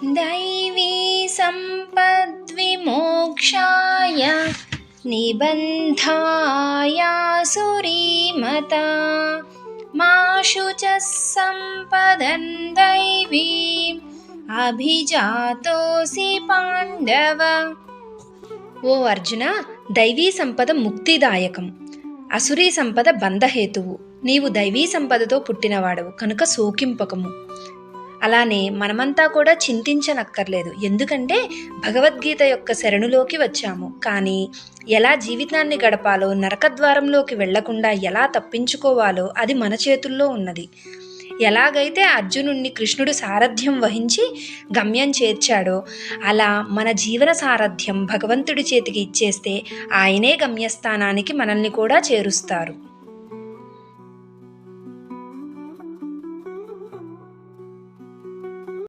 दैवी सम्पद्विमोक्षाय निबन्धायासुरीमता मा शुचः सम्पदन् दैवीम् అభిజాతోసి పాండవ ఓ అర్జున దైవీ సంపద ముక్తిదాయకం అసురీ సంపద బంధహేతువు నీవు దైవీ సంపదతో పుట్టినవాడవు కనుక శోకింపకము అలానే మనమంతా కూడా చింతించనక్కర్లేదు. ఎందుకంటే భగవద్గీత యొక్క శరణులోకి వచ్చాము. కానీ ఎలా జీవితాన్ని గడపాలో నరకద్వారంలోకి వెళ్ళకుండా ఎలా తప్పించుకోవాలో అది మన చేతుల్లో ఉన్నది. ఎలాగైతే అర్జునుణ్ణి కృష్ణుడు సారథ్యం వహించి గమ్యం చేర్చాడో అలా మన జీవన సారథ్యం భగవంతుడి చేతికి ఇచ్చేస్తే ఆయనే గమ్యస్థానానికి మనల్ని కూడా చేరుస్తారు.